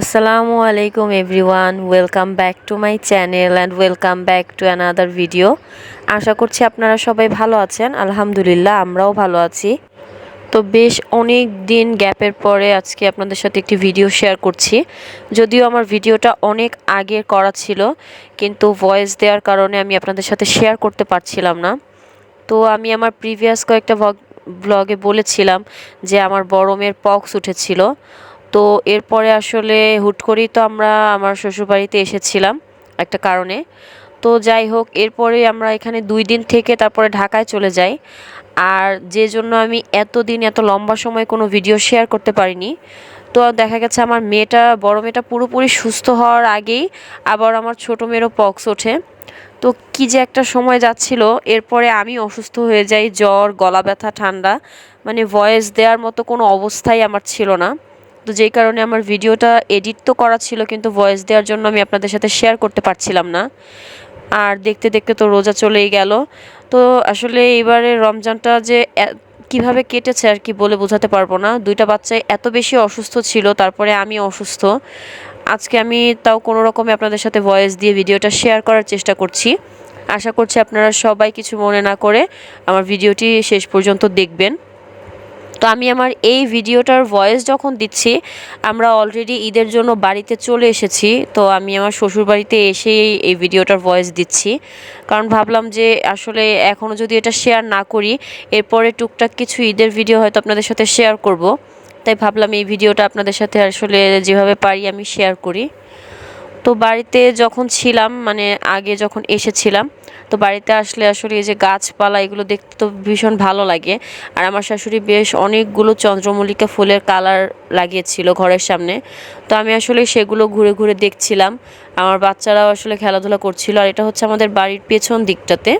আসসালামু আলাইকুম everyone welcome back to my channel and welcome back to another video আশা করছি আপনারা সবাই ভালো আছেন। আলহামদুলিল্লাহ, আমরাও ভালো আছি। তো বেশ অনেক দিন গ্যাপের পরে আজকে আপনাদের সাথে একটি ভিডিও শেয়ার করছি। যদিও আমার ভিডিওটা অনেক আগে করা ছিল, কিন্তু ভয়েস দেওয়ার কারণে আমি আপনাদের সাথে শেয়ার করতে পারছিলাম না। তো আমি আমার প্রিভিয়াস কয়েকটা ব্লগে বলেছিলাম যে আমার বড় মেয়ের পক্স উঠেছিল। তো এরপরে আসলে হুট করেই তো আমরা আমার শ্বশুরবাড়িতে এসেছিলাম একটা কারণে। তো যাই হোক, এরপরে আমরা এখানে দুই দিন থেকে তারপরে ঢাকায় চলে যাই। আর যে জন্য আমি এতদিন, এত লম্বা সময় কোনো ভিডিও শেয়ার করতে পারিনি, তো দেখা গেছে আমার মেয়েটা, বড় মেয়েটা পুরোপুরি সুস্থ হওয়ার আগেই আবার আমার ছোটো মেয়েরও পক্স ওঠে। তো কী যে একটা সময় যাচ্ছিল, এরপরে আমি অসুস্থ হয়ে যাই, জ্বর, গলা ব্যথা, ঠান্ডা মানে ভয়েস দেওয়ার মতো কোনো অবস্থাই আমার ছিল না। তো যেই কারণে আমার ভিডিওটা এডিট তো করা ছিল, কিন্তু ভয়েস দেওয়ার জন্য আমি আপনাদের সাথে শেয়ার করতে পারছিলাম না। আর দেখতে দেখতে তো রোজা চলেই গেল। তো আসলে এবারে রমজানটা যে কীভাবে কেটেছে আর কি বলে বোঝাতে পারব না। দুইটা বাচ্চাই এত বেশি অসুস্থ ছিল, তারপরে আমি অসুস্থ। আজকে আমি তাও কোনো রকমে আপনাদের সাথে ভয়েস দিয়ে ভিডিওটা শেয়ার করার চেষ্টা করছি। আশা করছি আপনারা সবাই কিছু মনে না করে আমার ভিডিওটি শেষ পর্যন্ত দেখবেন। তো আমি আমার এই ভিডিওটার ভয়েস যখন দিচ্ছি, আমরা অলরেডি ঈদের জন্য বাড়িতে চলে এসেছি, তো আমি আমার শ্বশুর বাড়িতে এসেই এই ভিডিওটার ভয়েস দিচ্ছি। কারণ ভাবলাম যে আসলে এখনও যদি এটা শেয়ার না করি, এরপরে টুকটাক কিছু ঈদের ভিডিও হয়তো আপনাদের সাথে শেয়ার করব। তাই ভাবলাম এই ভিডিওটা আপনাদের সাথে আসলে যেভাবে পারি আমি শেয়ার করি। তো বাড়িতে যখন ছিলাম মানে আগে যখন এসেছিলাম, তো বাড়িতে আসলে আসলে এই যে গাছপালা এগুলো দেখতে তো ভীষণ ভালো লাগে। আর আমার শাশুড়ি বেশ অনেকগুলো চন্দ্রমল্লিকা ফুলের কালার লাগিয়েছিল ঘরের সামনে। তো আমি আসলে সেগুলো ঘুরে ঘুরে দেখছিলাম। আমার বাচ্চারাও আসলে খেলাধুলা করছিল। আর এটা হচ্ছে আমাদের বাড়ির পেছন দিকটাতে।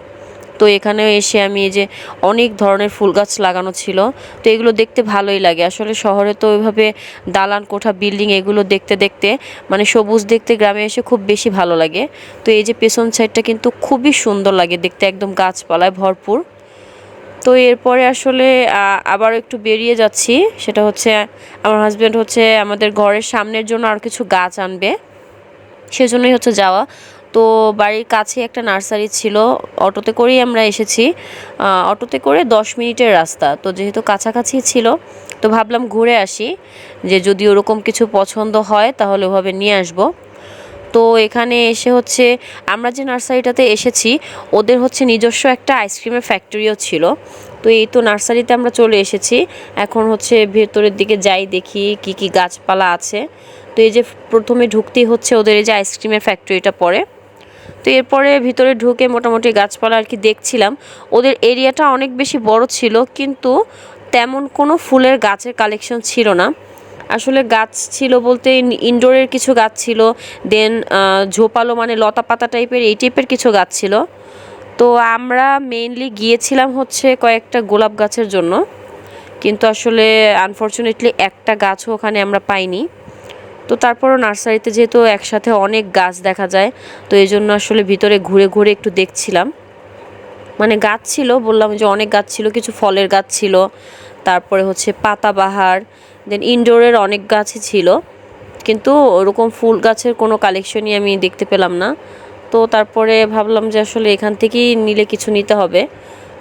তো এখানেও এসে আমি এই যে অনেক ধরনের ফুল গাছ লাগানো ছিল, তো এগুলো দেখতে ভালোই লাগে। আসলে শহরে তো ওইভাবে দালান, কোঠা, বিল্ডিং এগুলো দেখতে দেখতে মানে সবুজ দেখতে গ্রামে এসে খুব বেশি ভালো লাগে। তো এই যে পেছন সাইডটা কিন্তু খুবই সুন্দর লাগে দেখতে, একদম গাছপালায় ভরপুর। তো এরপরে আসলে আবার একটু বেরিয়ে যাচ্ছি, সেটা হচ্ছে, আমার হাজব্যান্ড হচ্ছে আমাদের ঘরের সামনের জন্য আর কিছু গাছ আনবে। সেজন্যই হচ্ছে যাওয়া। তো বাড়ির কাছে একটা নার্সারি ছিল। অটোতে করেই আমরা এসেছি। অটোতে করে দশ মিনিটের রাস্তা। তো যেহেতু কাছাকাছি ছিল, তো ভাবলাম ঘুরে আসি। যে যদি ওরকম কিছু পছন্দ হয়, তাহলে ওভাবে নিয়ে আসব। তো এখানে এসে হচ্ছে, আমরা যে নার্সারিটাতে এসেছি, ওদের হচ্ছে নিজস্ব একটা আইসক্রিমের ফ্যাক্টরিও ছিল। তো এই তো নার্সারিতে আমরা চলে এসেছি। এখন হচ্ছে ভেতরের দিকে যাই দেখি কি কি গাছপালা আছে। তো এই যে প্রথমে ঢুকতেই হচ্ছে ওদের এই যে আইসক্রিমের ফ্যাক্টরিটা পড়ে তো এরপরে ভিতরে ঢুকে মোটামুটি গাছপালা আর কি দেখছিলাম। ওদের এরিয়াটা অনেক বেশি বড় ছিল, কিন্তু তেমন কোনো ফুলের গাছের কালেকশন ছিল না। আসলে গাছ ছিল বলতে ইনডোরের কিছু গাছ ছিল দেন ঝোপালো মানে লতা পাতা টাইপের এই টাইপের কিছু গাছ ছিল। তো আমরা মেইনলি গিয়েছিলাম হচ্ছে কয়েকটা গোলাপ গাছের জন্য, কিন্তু আসলে আনফর্চুনেটলি একটা গাছও ওখানে আমরা পাইনি। তো তারপরও নার্সারিতে যেহেতু একসাথে অনেক গাছ দেখা যায়, তো এই জন্য আসলে ভিতরে ঘুরে ঘুরে একটু দেখছিলাম। মানে গাছ ছিল, বললাম যে অনেক গাছ ছিল, কিছু ফলের গাছ ছিল, তারপরে হচ্ছে পাতাবাহার দেন ইনডোরের অনেক গাছই ছিল, কিন্তু ওরকম ফুল গাছের কোনো কালেকশনই আমি দেখতে পেলাম না। তো তারপরে ভাবলাম যে আসলে এখান থেকেই নিলে কিছু নিতে হবে।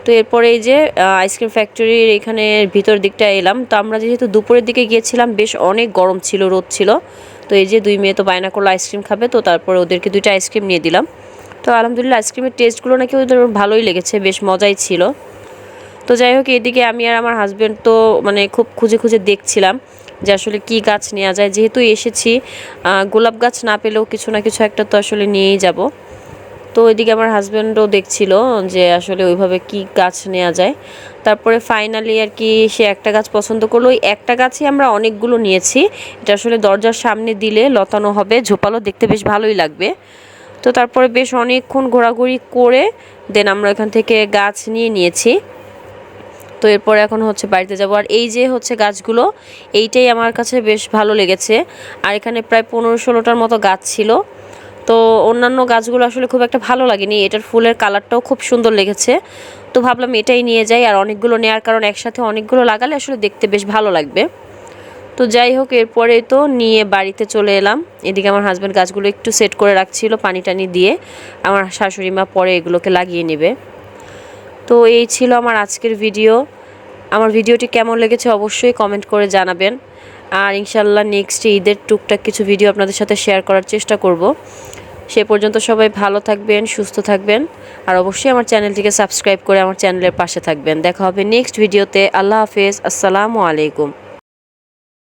তো এরপরে এই যে আইসক্রিম ফ্যাক্টরির এখানে ভিতর দিকটা এলাম। তো আমরা যেহেতু দুপুরের দিকে গিয়েছিলাম, বেশ অনেক গরম ছিল, রোদ ছিল। তো এই যে দুই মেয়ে তো বায়না করল আইসক্রিম খাবে, তো তারপরে ওদেরকে দুইটা আইসক্রিম নিয়ে দিলাম। তো আলহামদুলিল্লাহ আইসক্রিমের টেস্টগুলো নাকি ওদের ভালোই লেগেছে, বেশ মজাই ছিল। তো যাই হোক, এদিকে আমি আর আমার হাজব্যান্ড তো মানে খুব খুঁজে খুঁজে দেখছিলাম যে আসলে কি গাছ নেওয়া যায়। যেহেতু এসেছি গোলাপ গাছ না পেলেও কিছু না কিছু একটা তো আসলে নিয়েই যাব। তো ওইদিকে আমার হাজব্যান্ডও দেখছিল যে আসলে ওইভাবে কি গাছ নেওয়া যায়। তারপরে ফাইনালি আর কি সে একটা গাছ পছন্দ করল। ওই একটা গাছই আমরা অনেকগুলো নিয়েছি। এটা আসলে দরজার সামনে দিলে লতানো হবে, ঝোপালো দেখতে বেশ ভালোই লাগবে। তো তারপরে বেশ অনেকক্ষণ ঘোরাঘুরি করে দেন আমরা এখান থেকে গাছ নিয়ে নিয়েছি। তো এরপর এখন হচ্ছে বাড়িতে যাব। আর এই যে হচ্ছে গাছগুলো, এইটাই আমার কাছে বেশ ভালো লেগেছে। আর এখানে প্রায় পনেরো ষোলোটার মতো গাছ ছিল। তো অন্যান্য গাছগুলো আসলে খুব একটা ভালো লাগেনি। এটার ফুলের কালারটাও খুব সুন্দর লেগেছে। তো ভাবলাম এটাই নিয়ে যাই আর অনেকগুলো নেওয়ার কারণ একসাথে অনেকগুলো লাগালে আসলে দেখতে বেশ ভালো লাগবে। তো যাই হোক, এরপরে তো নিয়ে বাড়িতে চলে এলাম। এদিকে আমার হাজব্যান্ড গাছগুলো একটু সেট করে রাখছিল পানি টানি দিয়ে। আমার শাশুড়ি মা পরে এগুলোকে লাগিয়ে নেবে। তো এই ছিল আমার আজকের ভিডিও আমার ভিডিওটি কেমন লেগেছে অবশ্যই কমেন্ট করে জানাবেন। আর ইনশাল্লাহ নেক্সট ঈদের টুকটাক কিছু ভিডিও আপনাদের সাথে শেয়ার করার চেষ্টা করব। সে পর্যন্ত সবাই ভালো থাকবেন, সুস্থ থাকবেন। আর অবশ্যই আমার চ্যানেলটিকে সাবস্ক্রাইব করে আমার চ্যানেলের পাশে থাকবেন। দেখা হবে নেক্সট ভিডিওতে। আল্লাহ হাফেজ। আসসালামু আলাইকুম।